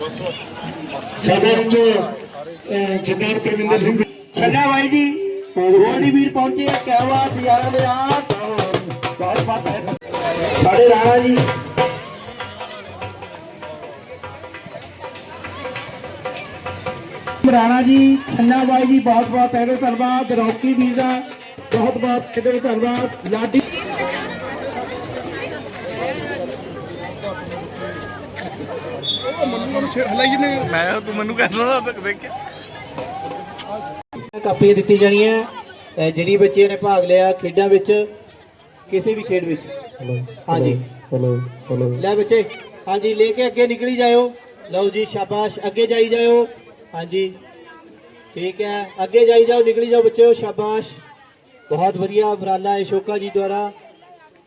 ਸਾਡੇ ਵਿੱਚ ਅਹ, ਸਰਦਾਰ ਪ੍ਰਵਿੰਦਰ ਸਿੰਘ ਛੱਲਾ ਬਾਈ ਜੀ ਗੋਲਡੀ ਵੀਰ ਪਹੁੰਚੇ ਆ ਕਿਆ ਬਾਤ ਯਾਰਾਂ ਦੇ ਆ ਬਹੁਤ ਬਾਤ ਹੈ ਸਾਡੇ ਰਾਣਾ ਜੀ ਰਾਣਾ ਜੀ ਛੰਨਾ ਬਾਈ ਜੀ ਬਹੁਤ ਬਹੁਤ ਤਹਿ ਦਿਲੋਂ ਧੰਨਵਾਦ ਰੌਕੀ ਵੀਰ ਦਾ ਬਹੁਤ ਬਹੁਤ ਤਹਿ ਦਿਲੋਂ ਧੰਨਵਾਦ ਲਾਡੀ ਮੈਂ ਤੂੰ ਮੈਨੂੰ ਕਹਿੰਦਾ ਨਾ ਦੇਖ ਕੇ। ਕਾਪੀਆਂ ਦਿੱਤੀ ਜਾਣੀਆਂ ਜਿਹੜੀ ਬੱਚਿਆਂ ਨੇ ਭਾਗ ਲਿਆ ਖੇਡਾਂ ਵਿੱਚ ਕਿਸੇ ਵੀ ਖੇਡ ਵਿੱਚ। ਹਾਂਜੀ। ਹਲੋ ਹਲੋ ਲੈ ਬੱਚੇ ਹਾਂਜੀ ਲੈ ਕੇ ਅੱਗੇ ਨਿਕਲੀ ਜਾਇਓ। ਲਓ ਜੀ ਸ਼ਾਬਾਸ਼ ਅੱਗੇ ਜਾਈ ਜਾਇਓ। ਹਾਂਜੀ। ਠੀਕ ਹੈ ਅੱਗੇ ਜਾਈ ਜਾਓ ਨਿਕਲੀ ਜਾਓ ਬੱਚਿਓ ਸ਼ਾਬਾਸ਼। ਬਹੁਤ ਵਧੀਆ ਉਪਰਾਲਾ ਹੈ ਸ਼ੋਕਾ ਜੀ ਦੁਆਰਾ।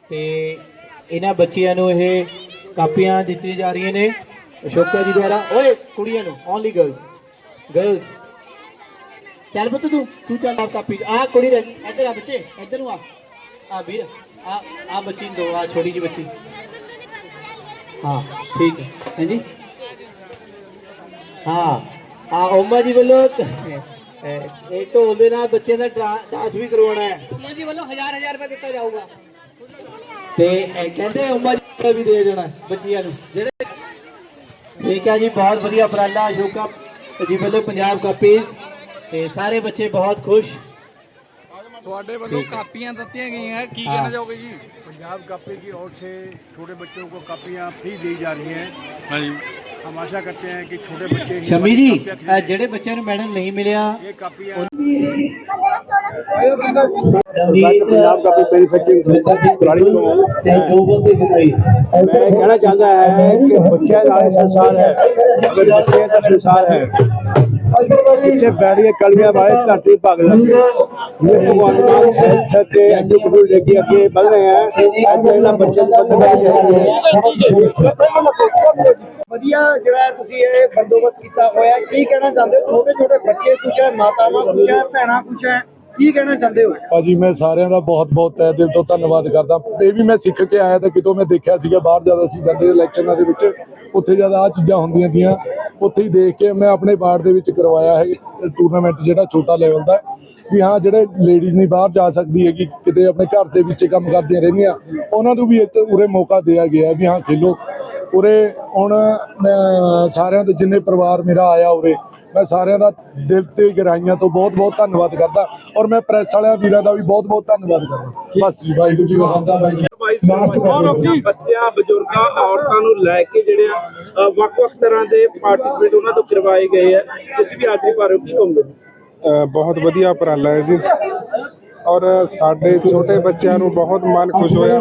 ਤੇ ਇਹਨਾਂ ਬੱਚਿਆਂ ਨੂੰ ਇਹ ਕਾਪੀਆਂ ਦਿੱਤੀਆਂ ਜਾ ਰਹੀਆਂ ਨੇ। ਅਸ਼ੋਕਾ ਜੀ ਦੁਆਰਾ ਓਏ ਕੁੜੀਆਂ ਨੂੰ ਓਨਲੀ ਗਰਲਸ ਗਰਲਸ ਚੱਲ ਪੁੱਤ ਤੂੰ ਤੂੰ ਚੱਲ ਆ ਕਾਪੀ ਆ ਕੁੜੀ ਰਹਿ ਗਈ। ਇੱਧਰ ਆ ਬੱਚੇ ਇੱਧਰ ਨੂੰ ਆ। ਆ ਵੀਰ ਆ ਆ ਬੱਚੀ ਨੂੰ ਦੋ ਆ ਛੋਟੀ ਜੀ ਬੱਚੀ। ਹਾਂ ਠੀਕ ਹੈ। ਹਾਂਜੀ? ਹਾਂ ਆ ਓਮਾ ਜੀ ਵੱਲੋਂ ਇਹ ਢੋਲ ਦੇ ਨਾਲ ਬੱਚਿਆਂ ਦਾ ਡਾਂਸ ਵੀ ਕਰਵਾਉਣਾ ਹੈ। ਮਾਂ ਜੀ ਵੱਲੋਂ ਹਜ਼ਾਰ ਹਜ਼ਾਰ ਰੁਪਏ ਦਿੱਤਾ ਜਾਊਗਾ। ਤੇ ਕਹਿੰਦੇ ਓਮਾ ਜੀ ਦਾ ਵੀ ਦੇ ਦੇਣਾ ਬੱਚਿਆਂ ਨੂੰ। ਜਿਹੜੇ ਠੀਕ ਹੈ ਜੀ ਬਹੁਤ ਵਧੀਆ ਉਪਰਾਲਾ ਅਸ਼ੋਕਾ ਜੀ ਵੱਲੋਂ ਪੰਜਾਬ ਕਾਪੀਜ਼ ਤੇ ਸਾਰੇ ਬੱਚੇ ਬਹੁਤ ਖੁਸ਼ ਤੁਹਾਡੇ ਵੱਲੋਂ ਕਾਪੀਆਂ ਦਿੱਤੀਆਂ ਗਈਆਂ ਕੀ ਕਹਿਣਾ ਚਾਹੋਗੇ ਜੀ पंजाब कापी की ओर से छोटे बच्चों को कापियाँ फ्री दी जा रही हैं ਹਾਂਜੀ हम आशा करते हैं कि छोटे बच्चे ही ਸ਼ਮੀ ਜੀ कापियाँ ਅਹ खरीदें। ਜਿਹੜੇ ਬੱਚਿਆਂ ਨੂੰ ਮੈਡਲ ਨਹੀਂ ਮਿਲਿਆ ये कापियाँ ਪੰਜਾਬ कापी मैन्युफैक्चरिंग प्रणाली को ਜੋ ਬੰਦੇ ਸੁਣਾਈ मैं कहना चाहता है कि बच्चे हमारे संसार है अगर बच्चे का संसार है ਇੱਥੇ ਬੈੜੀਆਂ ਕਲੀਆਂ ਵਾਲੇ ਧਰਤੀ ਭਗ ਲੱਗੇ ਇਹ ਭਗਵਾਨ ਮਾਨ ਇੱਥੇ ਤੇ ਅੰਜੂ ਕਬੂਲ ਲੈ ਕੇ ਅੱਗੇ ਵੱਧ ਰਹੇ ਆ। ਅੱਜ ਇਹਨਾਂ ਬੱਚਿਆਂ ਨੂੰ ਪਤਾ ਲੱਗ ਵਧੀਆ ਜਿਹੜਾ ਤੁਸੀਂ ਇਹ ਬੰਦੋਬਸਤ ਕੀਤਾ ਹੋਇਆ, ਕੀ ਕਹਿਣਾ ਚਾਹੁੰਦੇ ਛੋਟੇ ਛੋਟੇ ਬੱਚੇ ਕੁਛ ਹੈ, ਮਾਤਾਵਾਂ ਕੁਛ ਹੈ, ਭੈਣਾਂ ਕੁਛ ਹੈ? ਕੀ ਕਹਿਣਾ ਚਾਹੁੰਦੇ ਹੋ? ਭਾਜੀ, ਮੈਂ ਸਾਰਿਆਂ ਦਾ ਬਹੁਤ-ਬਹੁਤ ਤਹਿ ਦਿਲ ਤੋਂ ਧੰਨਵਾਦ ਕਰਦਾ। ਇਹ ਵੀ ਮੈਂ ਸਿੱਖ ਕੇ ਆਇਆ ਤਾਂ ਕਿਤੋਂ ਮੈਂ ਦੇਖਿਆ ਸੀਗਾ ਬਾਹਰ ਜ਼ਿਆਦਾ ਅਸੀਂ ਜਾਂਦੇ ਇਲੈਕਸ਼ਨਾਂ ਦੇ ਵਿੱਚ, ਉੱਥੇ ਜ਼ਿਆਦਾ ਆ ਚੀਜ਼ਾਂ ਹੁੰਦੀਆਂ ਦੀਆਂ ਉੱਥੇ ਹੀ ਦੇਖ ਕੇ ਮੈਂ ਆਪਣੇ ਵਾਰਡ ਦੇ ਵਿੱਚ ਕਰਵਾਇਆ ਹੈ ਟੂਰਨਾਮੈਂਟ ਜਿਹੜਾ ਛੋਟਾ ਲੈਵਲ ਦਾ ਵੀ ਹਾਂ, ਜਿਹੜੇ ਲੇਡੀਜ਼ ਨਹੀਂ ਬਾਹਰ ਜਾ ਸਕਦੀ ਹੈ ਕਿ ਕਿਤੇ ਆਪਣੇ ਘਰ ਦੇ ਵਿੱਚ ਕੰਮ ਕਰਦੀਆਂ ਰਹਿੰਦੀਆਂ, ਉਹਨਾਂ ਨੂੰ ਵੀ ਇੱਥੇ ਉਰੇ ਮੌਕਾ ਦਿਆ ਗਿਆ ਵੀ ਹਾਂ, ਖੇਲੋ। ਉਰੇ ਹੁਣ ਸਾਰਿਆਂ ਦੇ ਜਿੰਨੇ ਪਰਿਵਾਰ ਮੇਰਾ ਆਇਆ ਉਰੇ ਮੈਂ ਸਾਰਿਆਂ ਦਾ ਦਿਲ ਤੇ ਗਹਿਰਾਈਆਂ ਤੋਂ ਬਹੁਤ ਬਹੁਤ ਧੰਨਵਾਦ ਕਰਦਾ ਔਰ ਮੈਂ ਪ੍ਰੈਸ ਵਾਲਿਆਂ ਵੀਰਾਂ ਦਾ ਵੀ ਬਹੁਤ ਬਹੁਤ ਧੰਨਵਾਦ ਕਰਦਾ। ਬਸ ਜੀ ਵਾਹਿਗੁਰੂ ਜੀ ਕਾ ਖਾਲਸਾ ਵਾਹਿਗੁਰੂ। ਬੱਚਿਆਂ ਬਜ਼ੁਰਗਾਂ ਔਰਤਾਂ ਨੂੰ ਲੈ ਕੇ ਜਿਹੜੇ ਆ ਵੱਖ-ਵੱਖ ਤਰ੍ਹਾਂ ਦੇ ਪਾਰਟਿਸਿਪੇਟ ਉਹਨਾਂ ਤੋਂ ਕਰਵਾਏ ਗਏ ਆ। ਤੁਸੀਂ ਵੀ ਹਾਜ਼ਰੀ ਭਰ ਰਹੇ ਹੋ ਅ, ਬਹੁਤ ਵਧੀਆ ਉਪਰਾਲਾ ਹੈ ਜੀ। ਔਰ ਸਾਡੇ ਛੋਟੇ ਬੱਚਿਆਂ ਨੂੰ ਬਹੁਤ ਮਨ ਖੁਸ਼ ਹੋਇਆ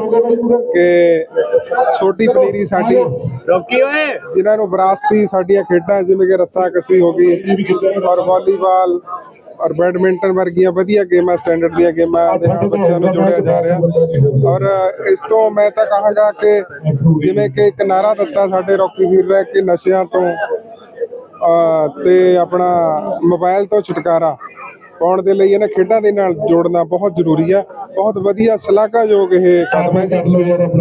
ਕਿ ਛੋਟੀ ਪਨੀਰੀ ਸਾਡੀ ਰੋਕੀ ਓਏ। ਜਿਨ੍ਹਾਂ ਨੂੰ ਵਿਰਾਸਤੀ ਸਾਡੀਆਂ ਖੇਡਾਂ ਜਿਵੇਂ ਕਿ ਰੱਸਾ ਕਸੀ ਹੋ ਗਈ ਔਰ ਵਾਲੀਬਾਲ ਔਰ ਬੈਡਮਿੰਟਨ ਵਰਗੀਆਂ ਵਧੀਆ ਗੇਮਾਂ ਸਟੈਂਡਰਡ ਦੀਆਂ ਗੇਮਾਂ ਦੇ ਨਾਲ ਬੱਚਿਆਂ ਨੂੰ ਜੋੜਿਆ ਜਾ ਰਿਹਾ। ਔਰ ਇਸ ਤੋਂ ਮੈਂ ਤਾਂ ਕਹਾਂਗਾ ਕਿ ਜਿਵੇਂ ਕਿ ਇੱਕ ਨਾਰਾ ਦਿੱਤਾ ਸਾਡੇ ਰੌਕੀ ਵੀਰ ਨੇ ਕਿ ਨਸ਼ਿਆਂ ਤੋਂ ਤੇ ਆਪਣਾ ਮੋਬਾਈਲ ਤੋਂ ਛੁਟਕਾਰਾ। ਪਾਉਣ ਦੇ ਲਈ ਇਹਨਾਂ ਖੇਡਾਂ ਦੇ ਨਾਲ ਜੋੜਨਾ ਬਹੁਤ ਜ਼ਰੂਰੀ ਹੈ ਬਹੁਤ ਵਧੀਆ ਸ਼ਲਾਘਾਯੋਗ ਇਹ ਕਦਮ ਹੈ ਜੀ।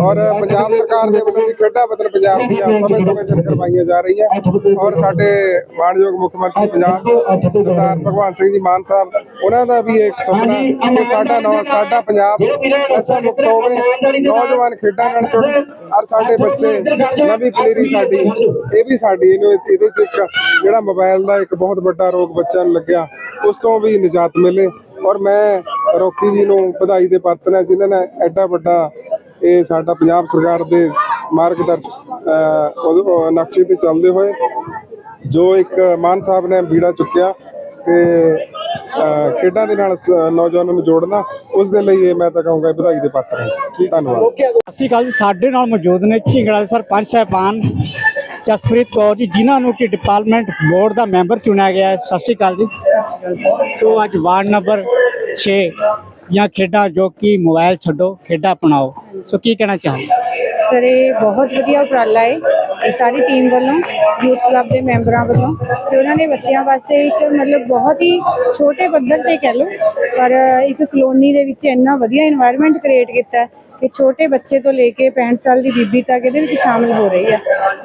ਔਰ ਪੰਜਾਬ ਸਰਕਾਰ ਦੇ ਵੱਲੋਂ ਵੀ ਖੇਡਾਂ ਬਦਲ ਪੰਜਾਬ ਦੀਆਂ ਸਮੇਂ-ਸਮੇਂ ਸਿਰ ਕਰਵਾਈਆਂ ਜਾ ਰਹੀਆਂ। ਔਰ ਸਾਡੇ ਮਾਨਯੋਗ ਮੁੱਖ ਮੰਤਰੀ ਪੰਜਾਬ ਸਰਦਾਰ ਭਗਵਾਨ ਸਿੰਘ ਜੀ ਮਾਨ ਸਾਹਿਬ ਉਹਨਾਂ ਦਾ ਵੀ ਇੱਕ ਸੁਪਨਾ ਕਿ ਸਾਡਾ ਨਵਾਂ ਸਾਡਾ ਪੰਜਾਬ ਨਸ਼ਾ ਮੁਕਤ ਹੋਵੇ ਨੌਜਵਾਨ ਖੇਡਾਂ ਨਾਲ ਜੁੜਨ। ਔਰ ਸਾਡੇ ਬੱਚੇ ਨਵੀਂ ਪਨੀਰੀ ਸਾਡੀ ਇਹ ਵੀ ਸਾਡੀ ਇਹਨੂੰ ਇਹਦੇ ਚ ਇੱਕ ਜਿਹੜਾ ਮੋਬਾਈਲ ਦਾ ਇੱਕ ਬਹੁਤ ਵੱਡਾ ਰੋਗ ਬੱਚਿਆਂ ਨੂੰ ਲੱਗਿਆ ਉਸ ਤੋਂ ਵੀ ਨਿਜਾਤ ਮਿਲੇ। ਔਰ ਮੈਂ ਰੋਕੀ ਜੀ ਨੂੰ ਵਧਾਈ ਦੇ ਪਾਤਰ ਹਾਂ ਜਿਨ੍ਹਾਂ ਨੇ ਐਡਾ ਵੱਡਾ ਇਹ ਸਾਡਾ ਪੰਜਾਬ ਸਰਕਾਰ ਦੇ ਮਾਰਗਦਰਸ਼ਨ ਅਹ, ਨਕਸ਼ੇ ਤੇ ਚੱਲਦੇ ਹੋਏ ਜੋ ਇੱਕ ਮਾਨ ਸਾਹਿਬ ਨੇ ਬੀੜਾ ਚੁੱਕਿਆ ਕਿ ਖੇਡਾਂ ਦੇ ਨਾਲ ਨੌਜਵਾਨਾਂ ਨੂੰ ਜੋੜਨਾ ਉਸ ਦੇ ਲਈ ਇਹ ਮੈਂ ਤਾਂ ਕਹੂੰਗਾ ਵਧਾਈ ਦੇ ਪਾਤਰ ਹਾਂ। ਧੰਨਵਾਦ। ਸਤਿ ਸ਼੍ਰੀ ਅਕਾਲ ਜੀ ਸਾਡੇ ਨਾਲ ਮੌਜੂਦ ਨੇ ਝਿੰਗੜਾ ਦੇ ਸਰਪੰਚ ਸਾਹਿਬਾਨ ਜਸਪ੍ਰੀਤ ਕੌਰ ਜੀ, ਜਿਨ੍ਹਾਂ ਨੂੰ ਕਿ ਡਿਪਾਰਟਮੈਂਟ ਬੋਰਡ ਦਾ ਮੈਂਬਰ ਚੁਣਿਆ ਗਿਆ ਹੈ। ਸਤਿ ਸ਼੍ਰੀ ਅਕਾਲ ਜੀ। ਸੋ ਅੱਜ ਵਾਰਡ ਨੰਬਰ 6 ਜਾਂ ਖੇਡਾਂ ਜੋ ਕਿ ਮੋਬਾਈਲ ਛੱਡੋ, ਖੇਡਾਂ ਅਪਣਾਓ। ਸੋ ਕੀ ਕਹਿਣਾ ਚਾਹੋਗੇ? ਸਰ, ਇਹ ਬਹੁਤ ਵਧੀਆ ਉਪਰਾਲਾ ਹੈ। ਇਹ ਸਾਰੀ ਟੀਮ ਵੱਲੋਂ, ਯੂਥ ਕਲੱਬ ਦੇ ਮੈਂਬਰਾਂ ਵੱਲੋਂ ਤੇ ਉਹਨਾਂ ਨੇ ਬੱਚਿਆਂ ਵਾਸਤੇ ਇੱਕ ਮਤਲਬ ਬਹੁਤ ਹੀ ਛੋਟੇ ਪੱਧਰ ਤੇ ਕਹਿ ਲਓ, ਪਰ ਇੱਕ ਕਲੋਨੀ ਦੇ ਵਿੱਚ ਇੰਨਾ ਵਧੀਆ এনवायरमेंट ਕ੍ਰੀਏਟ ਕੀਤਾ ਕਿ ਛੋਟੇ ਬੱਚੇ ਤੋਂ ਲੈ ਕੇ 65 ਸਾਲ ਦੀ ਬੀਬੀ ਤੱਕ ਇਹਦੇ ਵਿੱਚ ਸ਼ਾਮਿਲ ਹੋ ਰਹੀ ਆ।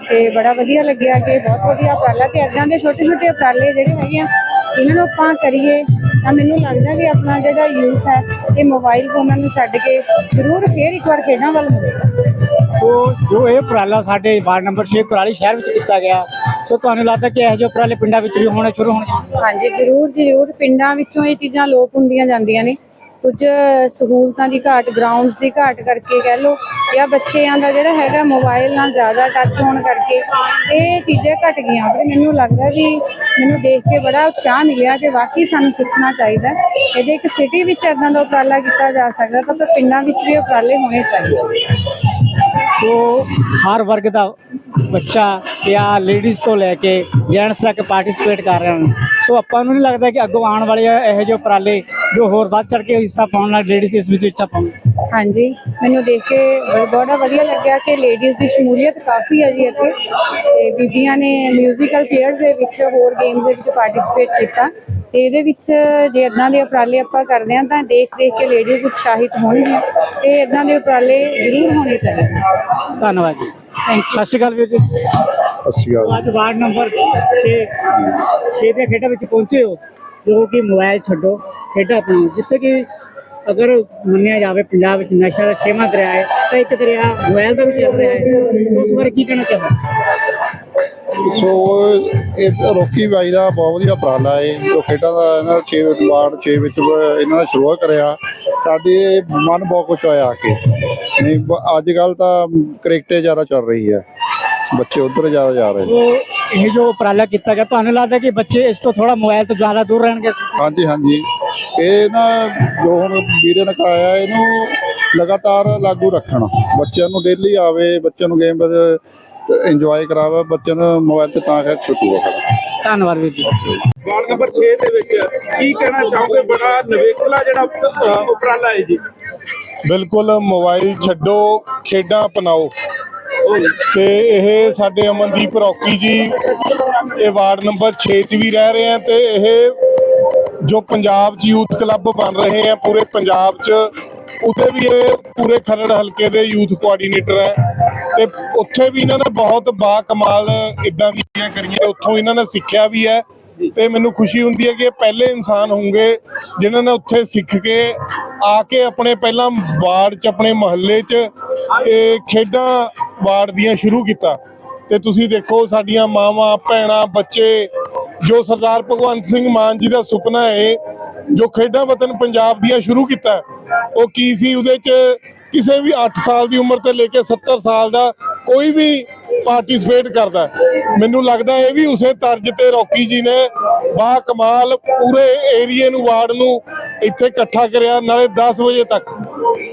ਤੇ ਬੜਾ ਵਧੀਆ ਲੱਗਿਆ ਕਿ ਬਹੁਤ ਵਧੀਆ ਉਪਰਾਲਾ ਤੇ ਇਦਾਂ ਦੇ ਛੋਟੇ ਛੋਟੇ ਉਪਰਾਲੇ ਜਿਹੜੇ ਹੈਗੇ ਆ, ਇਹਨਾਂ ਨੂੰ ਆਪਾਂ ਕਰੀਏ ਤਾਂ ਮੈਨੂੰ ਲੱਗਦਾ ਕਿ ਆਪਣਾ ਜਿਹੜਾ ਯੂਥ ਹੈ, ਇਹ ਮੋਬਾਈਲ ਫੋਨਾਂ ਨੂੰ ਛੱਡ ਕੇ ਜ਼ਰੂਰ ਫੇਰ ਇੱਕ ਵਾਰ ਖੇਡਾਂ ਵੱਲ ਮੁੜੇਗਾ। ਸੋ ਜੋ ਇਹ ਉਪਰਾਲਾ ਸਾਡੇ ਵਾਰਡ ਨੰਬਰ 6 ਕੁਰਾਲੀ ਸ਼ਹਿਰ ਵਿੱਚ ਕੀਤਾ ਗਿਆ, ਸੋ ਤੁਹਾਨੂੰ ਲੱਗਦਾ ਕਿ ਇਹੋ ਜਿਹੇ ਉਪਰਾਲੇ ਪਿੰਡਾਂ ਵਿੱਚ ਵੀ ਹੋਣੇ ਸ਼ੁਰੂ ਹੋਣਗੇ? ਹਾਂਜੀ, ਜ਼ਰੂਰ ਜ਼ਰੂਰ। ਪਿੰਡਾਂ ਵਿੱਚੋਂ ਇਹ ਚੀਜ਼ਾਂ ਲੋਪ ਹੁੰਦੀਆਂ ਜਾਂਦੀਆਂ ਨੇ। ਕੁਝ ਸਹੂਲਤਾਂ ਦੀ ਘਾਟ ਗਰਾਊਂਡਸ ਦੀ ਘਾਟ ਕਰਕੇ ਕਹਿ ਲਓ, ਜਾਂ ਬੱਚਿਆਂ ਦਾ ਜਿਹੜਾ ਹੈਗਾ ਮੋਬਾਈਲ ਨਾਲ ਜ਼ਿਆਦਾ ਟੱਚ ਹੋਣ ਕਰਕੇ ਇਹ ਚੀਜ਼ਾਂ ਘਟ ਗਈਆਂ। ਪਰ ਮੈਨੂੰ ਲੱਗਦਾ ਵੀ ਮੈਨੂੰ ਦੇਖ ਕੇ ਬੜਾ ਉਤਸ਼ਾਹ ਮਿਲਿਆ ਕਿ ਵਾਕਈ ਸਾਨੂੰ ਸਿੱਖਣਾ ਚਾਹੀਦਾ ਹੈ। ਜੇ ਇੱਕ ਸਿਟੀ ਵਿੱਚ ਇਦਾਂ ਦਾ ਉਪਰਾਲਾ ਕੀਤਾ ਜਾ ਸਕਦਾ ਤਾਂ ਪਿੰਡਾਂ ਵਿੱਚ ਵੀ ਉਪਰਾਲੇ ਹੋਣੇ ਚਾਹੀਦੇ। ਸੋ ਹਰ ਵਰਗ ਦਾ ਬੱਚਾ ਜਾਂ ਲੇਡੀਜ਼ ਤੋਂ ਲੈ ਕੇ ਜੈਂਟਸ ਤੱਕ ਪਾਰਟਿਸਿਪੇਟ ਕਰ ਰਹੇ ਹਨ ਸੋ ਆਪਾਂ ਨੂੰ ਨਹੀਂ ਲੱਗਦਾ ਕਿ ਅੱਗੋਂ ਆਉਣ ਵਾਲੇ ਇਹੋ ਜਿਹੇ ਉਪਰਾਲੇ ਜੋ ਹੋਰ ਵੱਧ ਚੜ ਕੇ ਹਿੱਸਾ ਪਾਉਣ ਨਾਲ ਲੇਡੀਜ਼ ਇਸ ਵਿੱਚ ਹਿੱਸਾ ਪਾਉਣ। ਹਾਂਜੀ, ਮੈਨੂੰ ਦੇਖ ਕੇ ਬੜਾ ਵਧੀਆ ਲੱਗਿਆ ਕਿ ਲੇਡੀਜ਼ ਦੀ ਸ਼ਮੂਲੀਅਤ ਕਾਫੀ ਹੈ ਜੀ ਇੱਥੇ। ਤੇ ਬੀਬੀਆਂ ਨੇ ਮਿਊਜ਼ੀਕਲ ਚੇਅਰਸ ਦੇ ਵਿੱਚ ਹੋਰ ਗੇਮਸ ਦੇ ਵਿੱਚ ਪਾਰਟਿਸਿਪੇਟ ਕੀਤਾ। ਤੇ ਇਹਦੇ ਵਿੱਚ ਜੇ ਇਦਾਂ ਦੇ ਉਪਰਾਲੇ ਆਪਾਂ ਕਰਦੇ ਹਾਂ ਤਾਂ ਦੇਖ ਦੇਖ ਕੇ ਲੇਡੀਜ਼ ਉਤਸ਼ਾਹਿਤ ਹੋਣਗੀਆਂ ਤੇ ਇਦਾਂ ਦੇ ਉਪਰਾਲੇ ਜ਼ਰੂਰ ਹੋਣੇ ਚਾਹੀਦੇ ਧੰਨਵਾਦ ਜੀ। ਥੈਂਕ ਸਤਿ ਸ਼੍ਰੀ ਅਕਾਲ ਵੀਰ ਜੀ। ਅਸੀਂ ਅੱਜ ਵਾਰਡ ਨੰਬਰ 6 6 ਦੇ ਖੇਡਾਂ ਵਿੱਚ ਪਹੁੰਚੇ ਹੋ ਜੋ ਕਿ ਮੋਬਾਈਲ ਛੱਡੋ ਖੇਡਾਂ ਆਪਣਾਓ ਜਿੱਥੇ ਕਿ ਅਗਰ ਮੰਨਿਆ ਜਾਵੇ ਪੰਜਾਬ ਵਿੱਚ ਨਸ਼ਾ ਦਾ ਛੇਵਾਂ ਦਰਿਆ ਹੈ ਤਾਂ ਇੱਕ ਦਰਿਆ ਮੋਬਾਈਲ ਦਾ ਵੀ ਚੱਲ ਰਿਹਾ ਹੈ। ਉਸ ਬਾਰੇ ਕੀ ਕਹਿਣਾ ਚਾਹੁੰਦੇ ਸੋ ਇਹ ਰੋਕੀ ਬਾਈ ਦਾ ਬਹੁਤ ਵਧੀਆ ਉਪਰਾਲਾ ਹੈ ਜੋ ਖੇਡਾਂ ਦਾ ਇਹਨਾਂ 6 ਵਾਰਡ 6 ਵਿੱਚ ਇਹਨਾਂ ਨੇ ਸ਼ੁਰੂਆਤ ਕਰਿਆ। ਸਾਡੇ ਮਨ ਬਹੁਤ ਖੁਸ਼ ਹੋਇਆ ਆ ਕੇ। ਨਹੀਂ ਬ- ਅੱਜ ਕੱਲ ਤਾਂ ਕ੍ਰਿਕਟੇ ਜ਼ਿਆਦਾ ਚੱਲ ਰਹੀ ਹੈ ਬੱਚੇ ਉਧਰ ਜ਼ਿਆਦਾ ਜਾ ਰਹੇ ਨੇ। ਇਹ ਜੋ ਉਪਰਾਲਾ ਕੀਤਾ ਗਿਆ ਤੁਹਾਨੂੰ ਲੱਗਦਾ ਕਿ ਬੱਚੇ ਇਸ ਤੋਂ ਥੋੜਾ ਮੋਬਾਈਲ ਤੋਂ ਜ਼ਿਆਦਾ ਦੂਰ ਰਹਿਣਗੇ? ਹਾਂਜੀ ਹਾਂਜੀ। ਇਹ ਨਾ ਜੋ ਹੁਣ ਵੀਰੇ ਨੇ ਕਰਾਇਆ ਇਹਨੂੰ ਲਗਾਤਾਰ ਲਾਗੂ ਰੱਖਣ। ਬੱਚਿਆਂ ਨੂੰ ਡੇਲੀ ਆਵੇ ਬੱਚਿਆਂ ਨੂੰ ਗੇਮ ਇੰਜੋਏ ਕਰਾਵੇ ਬੱਚਿਆਂ ਨੂੰ ਮੋਬਾਈਲ ਤੇ ਤਾਂ ਕਰਕੇ ਛੁੱਟੀ ਰੱਖਣਾ ਧੰਨਵਾਦ ਵੀਰ ਜੀ। ਵਾਰਡ ਨੰਬਰ 6 ਦੇ ਵਿੱਚ ਕੀ ਕਹਿਣਾ ਚਾਹੋਗੇ? ਬੜਾ ਨਵੇਕਲਾ ਜਿਹੜਾ ਉਪਰਾਲਾ ਹੈ ਜੀ। ਬਿਲਕੁਲ ਮੋਬਾਈਲ ਛੱਡੋ ਖੇਡਾਂ ਅਪਣਾਓ। ਤੇ ਇਹ ਸਾਡੇ ਅਮਨਦੀਪ ਰੌਕੀ ਜੀ ਇਹ ਵਾਰਡ ਨੰਬਰ 6 ਚ ਵੀ ਰਹਿ ਰਹੇ ਆ ਤੇ ਇਹ ਜੋ ਪੰਜਾਬ 'ਚ ਯੂਥ ਕਲੱਬ ਬਣ ਰਹੇ ਆ ਪੂਰੇ ਪੰਜਾਬ 'ਚ ਉੱਥੇ ਵੀ ਇਹ ਪੂਰੇ ਖਰੜ ਹਲਕੇ ਦੇ ਯੂਥ ਕੋਆਰਡੀਨੇਟਰ ਹੈ। ਤੇ ਉੱਥੇ ਵੀ ਇਹਨਾਂ ਨੇ ਬਹੁਤ ਬਾ ਕਮਾਲ ਇਦਾਂ ਦੀਆਂ ਕਰੀਆਂ ਉੱਥੋਂ ਇਹਨਾਂ ਨੇ ਸਿੱਖਿਆ ਵੀ ਹੈ ਤੇ ਮੈਨੂੰ ਖੁਸ਼ੀ ਹੁੰਦੀ ਹੈ ਕਿ ਇਹ ਪਹਿਲੇ ਇਨਸਾਨ ਹੋਣਗੇ ਜਿਨ੍ਹਾਂ ਨੇ ਉੱਥੇ ਸਿੱਖ ਕੇ ਆ ਕੇ ਆਪਣੇ ਪਹਿਲਾਂ ਵਾਰਡ 'ਚ, ਆਪਣੇ ਮਹੱਲੇ 'ਚ ਇਹ ਖੇਡਾਂ ਵਾਰਡ ਦੀਆਂ ਸ਼ੁਰੂ ਕੀਤਾ। ਤੇ ਤੁਸੀਂ ਦੇਖੋ ਸਾਡੀਆਂ ਮਾਵਾਂ, ਭੈਣਾਂ, ਬੱਚੇ, ਜੋ ਸਰਦਾਰ ਭਗਵੰਤ ਸਿੰਘ ਮਾਨ ਜੀ ਦਾ ਸੁਪਨਾ ਹੈ, ਜੋ ਖੇਡਾਂ ਵਤਨ ਪੰਜਾਬ ਦੀਆਂ ਸ਼ੁਰੂ ਕੀਤਾ, ਉਹ ਕੀ ਸੀ? ਉਹਦੇ 'ਚ ਕਿਸੇ ਵੀ 8 ਸਾਲ ਦੀ ਉਮਰ ਤੋਂ ਲੈ ਕੇ 70 ਸਾਲ ਦਾ ਕੋਈ ਵੀ ਪਾਰਟਿਸਿਪੇਟ ਕਰਦਾ ਮੈਨੂੰ ਲੱਗਦਾ ਇਹ ਵੀ ਉਸੇ ਤਰਜ ਤੇ ਰੌਕੀ ਜੀ ਨੇ ਬਾ ਕਮਾਲ ਪੂਰੇ ਏਰੀਏ ਨੂੰ, ਵਾਰਡ ਨੂੰ ਇੱਥੇ ਇਕੱਠਾ ਕਰਿਆ, ਨਾਲੇ 10 ਵਜੇ ਤੱਕ।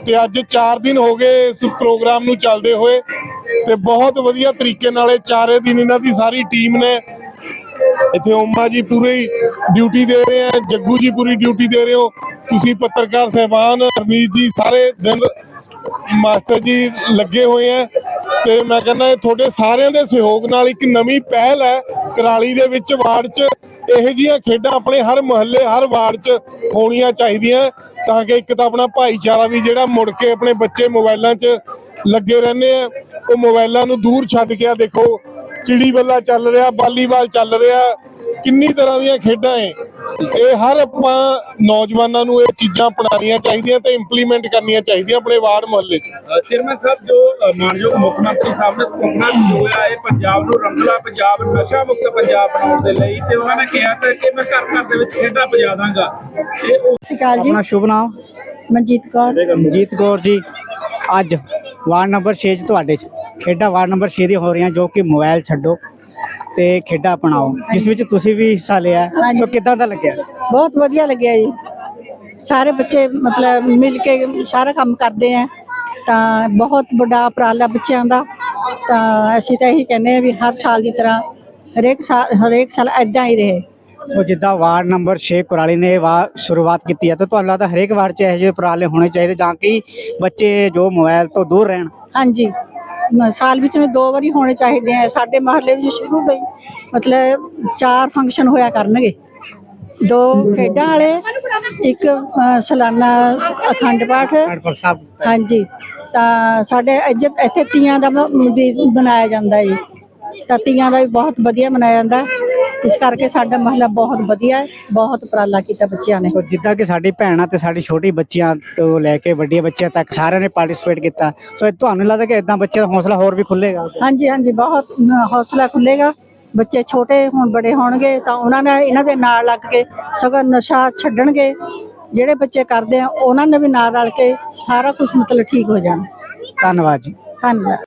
ਤੇ ਅੱਜ 4 ਦਿਨ ਹੋ ਗਏ ਇਸ ਪ੍ਰੋਗਰਾਮ ਨੂੰ ਚੱਲਦੇ ਹੋਏ ਤੇ ਬਹੁਤ ਵਧੀਆ ਤਰੀਕੇ ਨਾਲ ਇਹ ਚਾਰੇ ਦਿਨ ਇਹਨਾਂ ਦੀ ਸਾਰੀ ਟੀਮ ਨੇ ਇੱਥੇ ਓਮਾ ਜੀ ਪੂਰੀ ਡਿਊਟੀ ਦੇ ਰਹੇ ਆ, ਜੱਗੂ ਜੀ ਪੂਰੀ ਡਿਊਟੀ ਦੇ ਰਹੇ ਹੋ। ਤੁਸੀਂ ਪੱਤਰਕਾਰ ਸਹਿਬਾਨ ਰਮੀਤ ਜੀ, ਸਾਰੇ ਦਿਨ ਮਾਸਟਰ ਜੀ ਲੱਗੇ ਹੋਏ ਆ ਤੇ ਮੈਂ ਕਹਿੰਦਾ ਇਹ ਤੁਹਾਡੇ ਸਾਰਿਆਂ ਦੇ ਸਹਿਯੋਗ ਨਾਲ ਇੱਕ ਨਵੀਂ ਪਹਿਲ ਹੈ ਕਰਾਲੀ ਦੇ ਵਿੱਚ ਵਾਰਡ 'ਚ ਇਹੋ ਜਿਹੀਆਂ ਖੇਡਾਂ ਆਪਣੇ ਹਰ ਮੁਹੱਲੇ, ਹਰ ਵਾਰਡ 'ਚ ਹੋਣੀਆਂ ਚਾਹੀਦੀਆਂ ਤਾਂ ਕਿ ਇੱਕ ਤਾਂ ਆਪਣਾ ਭਾਈਚਾਰਾ ਵੀ ਜਿਹੜਾ ਮੁੜ ਕੇ ਆਪਣੇ ਬੱਚੇ ਮੋਬਾਈਲਾਂ 'ਚ ਲੱਗੇ ਰਹਿੰਦੇ ਆ। ਉਹ ਮੋਬਾਈਲਾਂ ਨੂੰ ਦੂਰ ਛੱਡ ਕੇ ਆ ਦੇਖੋ ਚਿੜੀ ਬੱਲਾ ਚੱਲ ਰਿਹਾ ਵਾਲੀਬਾਲ ਚੱਲ ਰਿਹਾ ਕਿੰਨੀ ਤਰ੍ਹਾਂ ਦੀਆਂ ਖੇਡਾਂ ਏ। ਇਹ ਹਰ ਆਪਾਂ ਨੌਜਵਾਨਾਂ ਨੂੰ ਇਹ ਚੀਜ਼ਾਂ ਅਪਣਾਉਣੀਆਂ ਚਾਹੀਦੀਆਂ ਤੇ ਇੰਪਲੀਮੈਂਟ ਕਰਨੀਆਂ ਚਾਹੀਦੀਆਂ ਆਪਣੇ ਵਾਰਡ ਮੁਹੱਲੇ 'ਚ। ਚੇਅਰਮੈਨ ਸਾਹਿਬ ਜੋ ਮਾਨਯੋਗ ਮੁੱਖ ਮੰਤਰੀ ਸਾਹਿਬ ਨੇ ਸੁਪਨਾ ਹੋਇਆ ਹੈ ਪੰਜਾਬ ਨੂੰ ਰੰਗਲਾ ਪੰਜਾਬ ਨਸ਼ਾ ਮੁਕਤ ਪੰਜਾਬ ਬਣਾਉਣ ਦੇ ਲਈ ਤੇ ਉਹਨਾਂ ਨੇ ਕਿਹਾ ਤਾਂ ਕਿ ਮੈਂ ਘਰ ਘਰ ਦੇ ਵਿੱਚ ਖੇਡਾਂ ਪਜਾ ਦਾਂਗਾ। ਸਤਿ ਸ਼੍ਰੀ ਅਕਾਲ ਜੀ। ਆਪਣਾ ਸ਼ੁਭ ਨਾਮ? ਮਨਜੀਤ ਕੌਰ। ਮਨਜੀਤ ਕੌਰ ਜੀ ਅੱਜ। ਵਾਰਡ ਨੰਬਰ 6 ਚ ਤੁਹਾਡੇ ਚ। ਖੇਡਾਂ ਵਾਰਡ ਨੰਬਰ 6 ਦੀ ਹੋ ਰਹੀਆਂ ਜੋ ਕਿ ਮੋਬਾਈਲ ਛੱਡੋ ਤੇ ਖੇਡਾਂ ਅਪਣਾਓ। ਜਿਸ ਵਿੱਚ ਤੁਸੀਂ ਵੀ ਹਿੱਸਾ ਲਿਆ ਸੋ ਕਿੱਦਾਂ ਦਾ ਲੱਗਿਆ? ਬਹੁਤ ਵਧੀਆ ਲੱਗਿਆ ਜੀ। ਸਾਰੇ ਬੱਚੇ ਮਤਲਬ ਮਿਲ ਕੇ ਸਾਰਾ ਕੰਮ ਕਰਦੇ ਆ। ਤਾਂ ਬਹੁਤ ਵੱਡਾ ਉਪਰਾਲਾ ਬੱਚਿਆਂ ਦਾ। ਤਾਂ ਅਸੀਂ ਤਾਂ ਇਹੀ ਕਹਿੰਦੇ ਆ ਵੀ ਹਰ ਸਾਲ ਦੀ ਤਰ੍ਹਾਂ ਹਰੇਕ ਸਾਲ ਹਰੇਕ ਸਾਲ ਐਦਾਂ ਹੀ ਰਹੇ। ਸੋ ਜਿੱਦਾਂ ਵਾਰਡ ਨੰਬਰ 6 ਕੁਰਾਲੀ ਨੇ ਵਾ ਸ਼ੁਰੂਆਤ ਕੀਤੀ ਹੈ ਤਾਂ ਤੁਹਾਨੂੰ ਲੱਗਦਾ ਹਰੇਕ ਵਾਰਡ 'ਚ ਇਹੋ ਜਿਹੇ ਉਪਰਾਲੇ ਹੋਣੇ ਚਾਹੀਦੇ ਜਾਂ ਕਿ ਬੱਚੇ ਜੋ ਮੋਬਾਈਲ ਤੋਂ ਦੂਰ ਰਹਿਣ? ਹਾਂਜੀ। ਸਾਲ ਵਿੱਚ ਨੂੰ ਦੋ ਵਾਰੀ ਹੋਣੇ ਚਾਹੀਦੇ ਆ। ਸਾਡੇ ਮਹੱਲੇ ਵਿੱਚ ਸ਼ੁਰੂ ਤੋਂ ਹੀ ਮਤਲਬ ਚਾਰ ਫੰਕਸ਼ਨ ਹੋਇਆ ਕਰਨਗੇ। ਦੋ ਖੇਡਾਂ ਵਾਲੇ ਇੱਕ ਸਾਲਾਨਾ ਅਖੰਡ ਪਾਠ। ਹਾਂਜੀ। ਤਾਂ ਸਾਡੇ ਇੱਜ਼ਤ ਇੱਥੇ ਤੀਆਂ ਦਾ ਵੀ ਮਨਾਇਆ ਜਾਂਦਾ ਹੈ ਤਾਂ ਤੀਆਂ ਦਾ ਵੀ ਬਹੁਤ ਵਧੀਆ ਮਨਾਇਆ ਜਾਂਦਾ। ਇਸ ਕਰਕੇ ਸਾਡਾ ਮਹੱਲਾ ਬਹੁਤ ਵਧੀਆ ਹੈ ਬਹੁਤ ਉਪਰਾਲਾ ਕੀਤਾ ਬੱਚਿਆਂ ਨੇ। ਸੋ ਜਿੱਦਾਂ ਕਿ ਸਾਡੀ ਭੈਣਾਂ ਤੇ ਸਾਡੀ ਛੋਟੀ ਬੱਚੀਆਂ ਤੋਂ ਲੈ ਕੇ ਵੱਡੀਆਂ ਬੱਚਿਆਂ ਤੱਕ ਸਾਰਿਆਂ ਨੇ ਪਾਰਟਿਸਿਪੇਟ ਕੀਤਾ। ਸੋ ਇਹ ਤੁਹਾਨੂੰ ਲੱਗਦਾ ਕਿ ਇਦਾਂ ਬੱਚਿਆਂ ਦਾ ਹੌਸਲਾ ਹੋਰ ਵੀ ਖੁੱਲੇਗਾ? ਹਾਂਜੀ ਹਾਂਜੀ ਬਹੁਤ ਨ- ਹੌਸਲਾ ਖੁੱਲੇਗਾ। ਬੱਚੇ ਛੋਟੇ ਹੁਣ ਬੜੇ ਹੋਣਗੇ ਤਾਂ ਉਹਨਾਂ ਨੇ ਇਹਨਾਂ ਦੇ ਨਾਲ ਲੱਗ ਕੇ ਸਗੋਂ ਨਸ਼ਾ ਛੱਡਣਗੇ। ਜਿਹੜੇ ਬੱਚੇ ਕਰਦੇ ਆ ਉਹਨਾਂ ਨੇ ਵੀ ਨਾਲ ਰਲ ਕੇ ਸਾਰਾ ਕੁਝ ਮਤਲਬ ਠੀਕ ਹੋ ਜਾਣਾ। ਧੰਨਵਾਦ ਜੀ। ਧੰਨਵਾਦ।